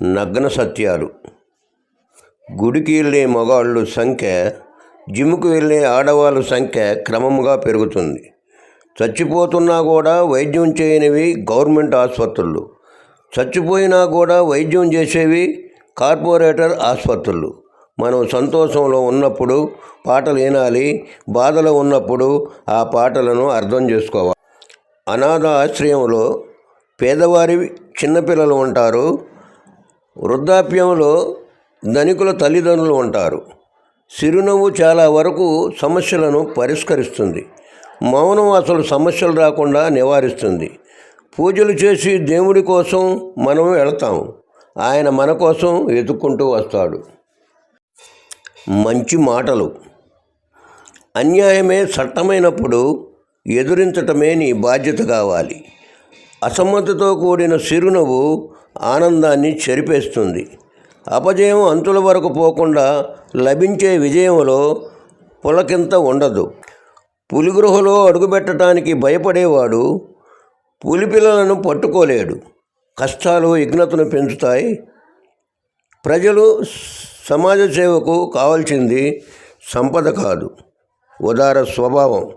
నగ్న సత్యాలు. గుడికి వెళ్ళే మగాళ్ళు సంఖ్య జిమ్కు వెళ్ళే ఆడవాళ్ళ సంఖ్య క్రమముగా పెరుగుతుంది. చచ్చిపోతున్నా కూడా వైద్యం చేయనివి గవర్నమెంట్ ఆసుపత్రులు. చచ్చిపోయినా కూడా వైద్యం చేసేవి కార్పొరేటర్ ఆసుపత్రులు. మనం సంతోషంలో ఉన్నప్పుడు పాటలు వినాలి బాధలో ఉన్నప్పుడు ఆ పాటలను అర్థం చేసుకోవాలి. అనాథ ఆశ్రయంలో పేదవారి చిన్నపిల్లలు ఉంటారు వృద్ధాప్యంలో ధనికుల తల్లిదండ్రులు ఉంటారు. చిరునవ్వు చాలా వరకు సమస్యలను పరిష్కరిస్తుంది. మౌనం అసలు సమస్యలు రాకుండా నివారిస్తుంది. పూజలు చేసి దేవుడి కోసం మనం వెళతాం. ఆయన మన కోసం వెతుక్కుంటూ వస్తాడు. మంచి మాటలు. అన్యాయమే చట్టమైనప్పుడు ఎదురించటమే నీ బాధ్యత కావాలి. అసమ్మతితో కూడిన చిరునవ్వు ఆనందాన్ని చెరిపేస్తుంది. అపజయం అంతుల వరకు పోకుండా లభించే విజయంలో పులకింత ఉండదు. పులిగృహలో అడుగుపెట్టడానికి భయపడేవాడు పులిపిల్లలను పట్టుకోలేడు. కష్టాలు విఘ్నతను పెంచుతాయి. ప్రజలు సమాజ సేవకు కావాల్సింది సంపద కాదు. ఉదార స్వభావం.